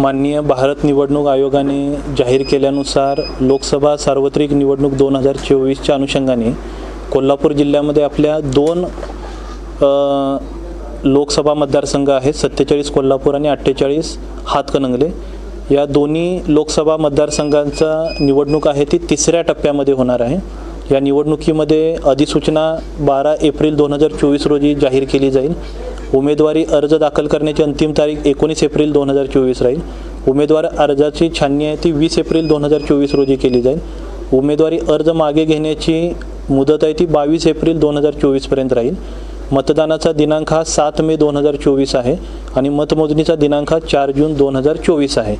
माननीय भारत निवडणूक आयोगाने जाहीर केल्यानुसार लोकसभा सार्वत्रिक निवडणूक दोन हजार चोवीसच्या अनुषंगाने कोल्हापूर जिल्ह्यामध्ये आपल्या दोन लोकसभा मतदारसंघ आहेत सत्तेचाळीस कोल्हापूर आणि अठ्ठेचाळीस हातकणंगले. या दोन्ही लोकसभा मतदारसंघांचा निवडणूक आहे ती तिसऱ्या टप्प्यामध्ये होणार आहे. या निवडणुकीमध्ये अधिसूचना बारा एप्रिल दोन हजार चोवीस रोजी जाहीर केली जाईल. उमेदवारी अर्ज दाखल करण्याची अंतिम तारीख एकोणीस एप्रिल दोन हजार चोवीस राहील. उमेदवार अर्जाची छाननी आहे ती वीस एप्रिल दोन हजार चोवीस रोजी केली जाईल. उमेदवारी अर्ज मागे घेण्याची मुदत आहे ती बावीस एप्रिल दोन हजार चोवीसपर्यंत राहील. मतदानाचा दिनांक हा सात मे दोन हजार चोवीस आहे आणि मतमोजणीचा दिनांक हा चार जून दोन हजार चोवीस आहे.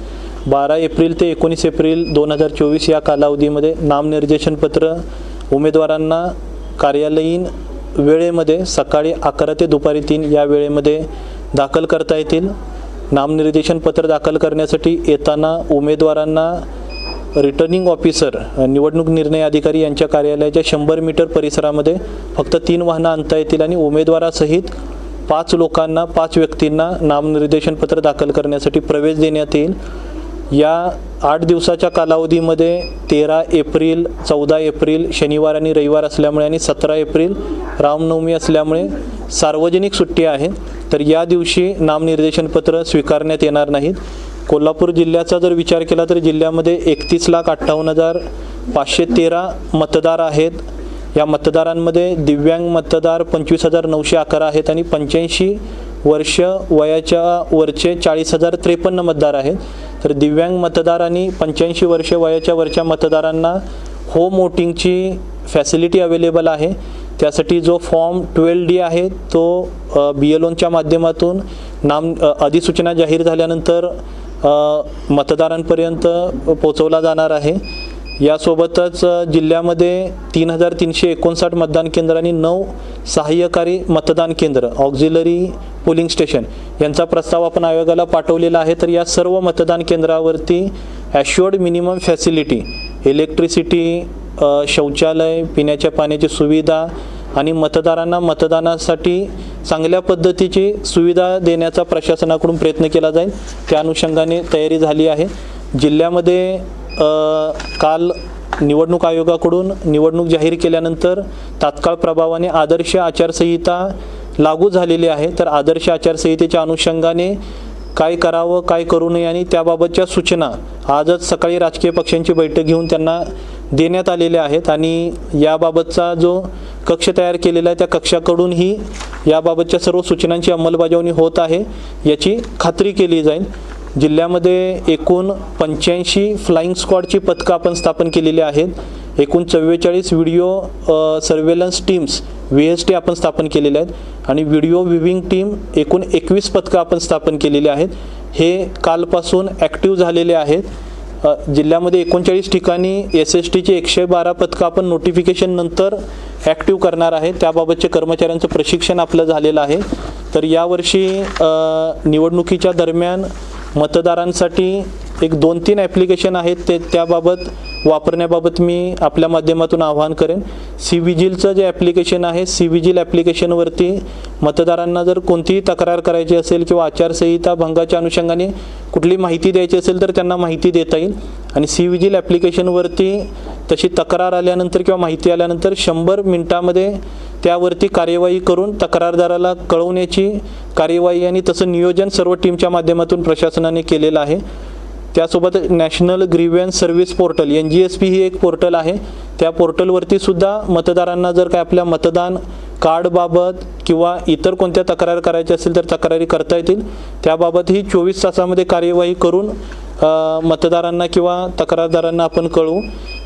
बारा एप्रिल ते एकोणीस एप्रिल दोन हजार चोवीस या कालावधीमध्ये नामनिर्देशनपत्र उमेदवारांना कार्यालयीन वेळेमध्ये सकाळी अकरा ते दुपारी तीन या वेळेमध्ये दाखल करता येतील. नामनिर्देशन पत्र दाखल करण्यासाठी येताना उमेदवारांना रिटर्निंग ऑफिसर निवडणूक निर्णय अधिकारी यांच्या कार्यालयाच्या शंभर मीटर परिसरामध्ये फक्त तीन वाहनं आणता येतील आणि उमेदवारासहित पाच लोकांना पाच व्यक्तींना नामनिर्देशन पत्र दाखल करण्यासाठी प्रवेश देण्यात येईल. या आठ दिवसाच्या कालावधीमध्ये तेरा एप्रिल चौदा एप्रिल शनिवार आणि रविवार असल्यामुळे आणि सतरा एप्रिल रामनवमी असल्यामुळे सार्वजनिक सुट्टी आहे. तर या दिवशी नामनिर्देशनपत्र स्वीकारण्यात येणार नाहीत. कोल्हापूर जिल्ह्याचा जर विचार केला तर जिल्ह्यामध्ये एकतीस लाख अठ्ठावन्न हजार पाचशे तेरा मतदार आहेत. या मतदारांमध्ये दिव्यांग मतदार पंचवीस हजार नऊशे अकरा आहेत आणि पंच्याऐंशी वर्ष वयाच्या वरचे चाळीस हजार त्रेपन्न मतदार आहेत. तर दिव्यांग मतदार आणि पंच्याऐंशी वर्ष वयाच्या वरच्या मतदारांना होम वोटिंगची फॅसिलिटी अवेलेबल आहे. त्यासाठी जो फॉर्म ट्वेल्व डी आहे तो बी एल ओनच्या माध्यमातून नाम अधिसूचना जाहीर झाल्यानंतर मतदारांपर्यंत पोचवला जाणार आहे. यासोबतच जिल्ह्यामध्ये तीन हजार तीनशे एकोणसाठ मतदान केंद्र आणि नऊ सहाय्यकारी मतदान केंद्र ऑक्झिलरी पोलिंग स्टेशन. यांचा प्रस्ताव आपण आयोगाला पाठवलेला आहे तर या सर्व मतदान केंद्रावरती ॲश्युअर्ड मिनिमम फॅसिलिटी इलेक्ट्रिसिटी शौचालय पिण्याच्या पाण्याची सुविधा आणि मतदारांना मतदानासाठी चांगल्या पद्धतीची सुविधा देण्याचा प्रशासनाकडून प्रयत्न केला जाईल. त्या अनुषंगाने तयारी झाली आहे. जिल्ह्यामध्ये काल निवडणूक आयोगाकडून निवडणूक जाहीर केल्यानंतर तात्काळ प्रभावाने आदर्श आचारसंहिता लागू झालेली आहे तर आदर्श आचारसंहितेच्या अनुषंगाने काय करावं काय करू नये आणि त्याबाबतच्या सूचना आजच सकाळी राजकीय पक्षांची बैठक घेऊन त्यांना देण्यात आलेल्या आहेत आणि याबाबतचा जो कक्ष तयार केलेला आहे त्या कक्षाकडूनही याबाबतच्या सर्व सूचनांची अंमलबजावणी होत आहे याची खात्री केली जाईल. जिल्ह्यामध्ये एकूण पंच्याऐंशी फ्लाईंग स्क्वॉडची पथकं आपण स्थापन केलेली आहेत. एकूण चव्वेचाळीस video surveillance teams V S T आपण स्थापन केलेले आहेत आणि व्हिडिओ विविंग टीम एकूण एकवीस पथकं आपण स्थापन केलेली आहेत. हे कालपासून ॲक्टिव्ह झालेले आहेत. जिल्ह्यामध्ये एकोणचाळीस ठिकाणी एस एस टीचे एकशे बारा पथकं आपण नोटिफिकेशन नंतर ॲक्टिव्ह करणार आहे. त्याबाबतचे कर्मचाऱ्यांचं प्रशिक्षण आपलं झालेलं आहे. तर यावर्षी निवडणुकीच्या दरम्यान मतदारांसाठी एक दोन तीन ॲप्लिकेशन आहेत. ते त्याबाबत वापरण्याबाबत मी आपल्या माध्यमातून आवाहन करेन. सी विजिलचं जे ॲप्लिकेशन आहे सी विजिल ॲप्लिकेशनवरती मतदारांना जर कोणतीही तक्रार करायची असेल किंवा आचारसंहिता भंगाच्या अनुषंगाने कुठली माहिती द्यायची असेल तर त्यांना माहिती देता येईल. आणि सी विजिल ॲप्लिकेशनवरती तशी तक्रार आल्यानंतर किंवा माहिती आल्यानंतर शंभर मिनटामध्ये त्यावरती कार्यवाही करून तक्रारदाराला कळवण्याची कार्यवाही आणि तसं नियोजन सर्व टीमच्या माध्यमातून प्रशासनाने केलेलं आहे. त्यासोबत national grievance service portal N G S P ही एक पोर्टल आहे. त्या पोर्टलवरती सुद्धा मतदारांना जर काय आपल्या मतदान कार्डबाबत किंवा इतर कोणत्या तक्रार करायच्या असेल तर तक्रारी करता येतील. त्याबाबतही चोवीस तासामध्ये कार्यवाही करून मतदारांना किंवा तक्रारदारांना आपण कळवू.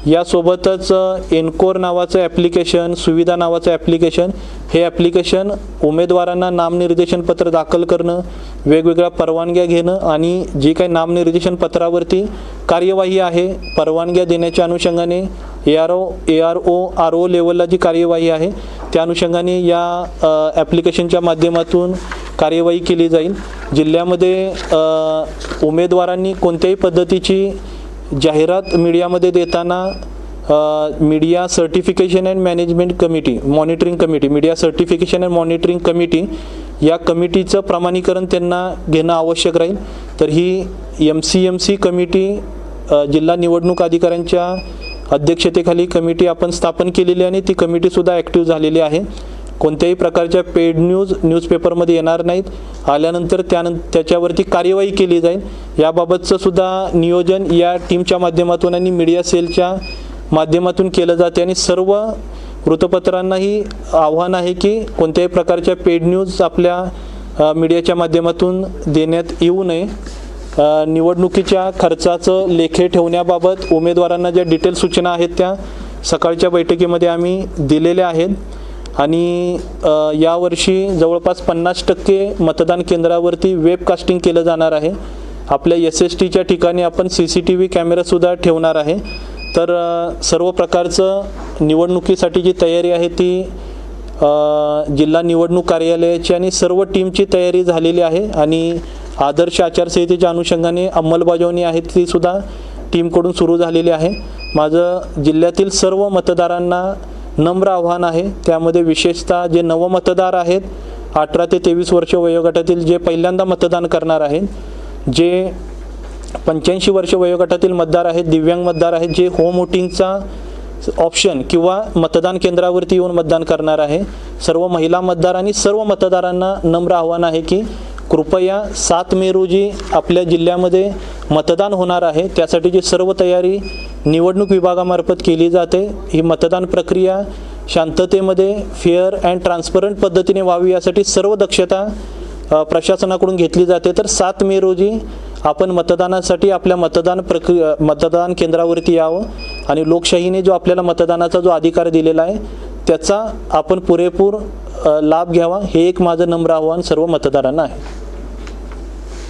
यासोबतच एनकोर नावाचं ॲप्लिकेशन सुविधा नावाचं ॲप्लिकेशन हे ॲप्लिकेशन उमेदवारांना नामनिर्देशन पत्र दाखल करणं वेगवेगळ्या परवानग्या घेणं आणि जी काही नामनिर्देशन पत्रावरती कार्यवाही आहे परवानग्या देण्याच्या अनुषंगाने A R O A R O R O लेवलला जी कार्यवाही आहे त्या अनुषंगाने या ॲप्लिकेशनच्या माध्यमातून कार्यवाही केली जाईल. जिल्ह्यामध्ये उमेदवारांनी कोणत्याही पद्धतीची जाहिरात मीडियामध्ये देताना media certification and management committee monitoring committee media certification and monitoring committee या कमिटीचं प्रमाणीकरण त्यांना घेणं आवश्यक राहील. तर ही M C M C committee जिल्हा निवडणूक अधिकाऱ्यांच्या अध्यक्षतेखाली कमिटी आपण स्थापन केलेली आणि ती कमिटीसुद्धा ॲक्टिव्ह झालेली आहे. कोणत्याही प्रकारच्या पेड न्यूज न्यूजपेपरमध्ये येणार नाहीत. आल्यानंतर त्यानं त्याच्यावरती कार्यवाही केली जाईल. याबाबतचं सुद्धा नियोजन या टीमच्या माध्यमातून आणि मीडिया सेलच्या माध्यमातून केलं जाते. आणि सर्व वृत्तपत्रांनाही आव्हान आहे की कोणत्याही प्रकारच्या पेड न्यूज आपल्या मीडियाच्या माध्यमातून देण्यात येऊ नये. निवडणुकीच्या खर्चाचं लेखे ठेवण्याबाबत उमेदवारांना ज्या डिटेल सूचना आहेत त्या सकाळच्या बैठकीमध्ये आम्ही दिलेल्या आहेत. आणि यावर्षी जवळपास पन्नास टक्के मतदान केंद्रावरती वेबकास्टिंग केलं जाणार आहे. आपल्या एस एस टीच्या ठिकाणी आपण सी सी टी व्ही कॅमेरासुद्धा ठेवणार आहे. तर सर्व प्रकारचं निवडणुकीसाठी जी तयारी आहे ती जिल्हा निवडणूक कार्यालयाची आणि सर्व टीमची तयारी झालेली आहे आणि आदर्श आचारसंहितेच्या अनुषंगाने अंमलबजावणी आहे ती सुद्धा टीमकडून सुरू झालेली आहे. माझं जिल्ह्यातील सर्व मतदारांना नम्र आव्हान आहे. त्यामध्ये विशेषतः जे नवमतदार आहेत अठरा ते तेवीस वर्ष वयोगटातील जे पहिल्यांदा मतदान करणार आहेत जे पंच्याऐंशी वर्ष वयोगटातील मतदार आहेत दिव्यांग मतदार आहेत जे होम वोटिंगचा ऑप्शन किंवा मतदान केंद्रावरती येऊन मतदान करणार आहे. सर्व महिला मतदार आणि सर्व मतदारांना नम्र आव्हान आहे की कृपया सात मे रोजी आपल्या जिल्ह्यामध्ये मतदान होणार आहे. त्यासाठीची सर्व तयारी निवडणूक विभागामार्फत केली जाते ही मतदान प्रक्रिया शांततेमध्ये फेअर अँड ट्रान्सपरंट पद्धतीने व्हावी यासाठी सर्व दक्षता प्रशासनाकडून घेतली जाते. तर सात मे रोजी आपण मतदानासाठी आपल्या मतदान प्रक्रिया मतदान केंद्रावरती यावं आणि लोकशाहीने जो आपल्याला मतदानाचा जो अधिकार दिलेला आहे त्याचा आपण पुरेपूर लाभ घ्यावा. हे एक माझं नम्र आव्हान सर्व मतदारांना आहे.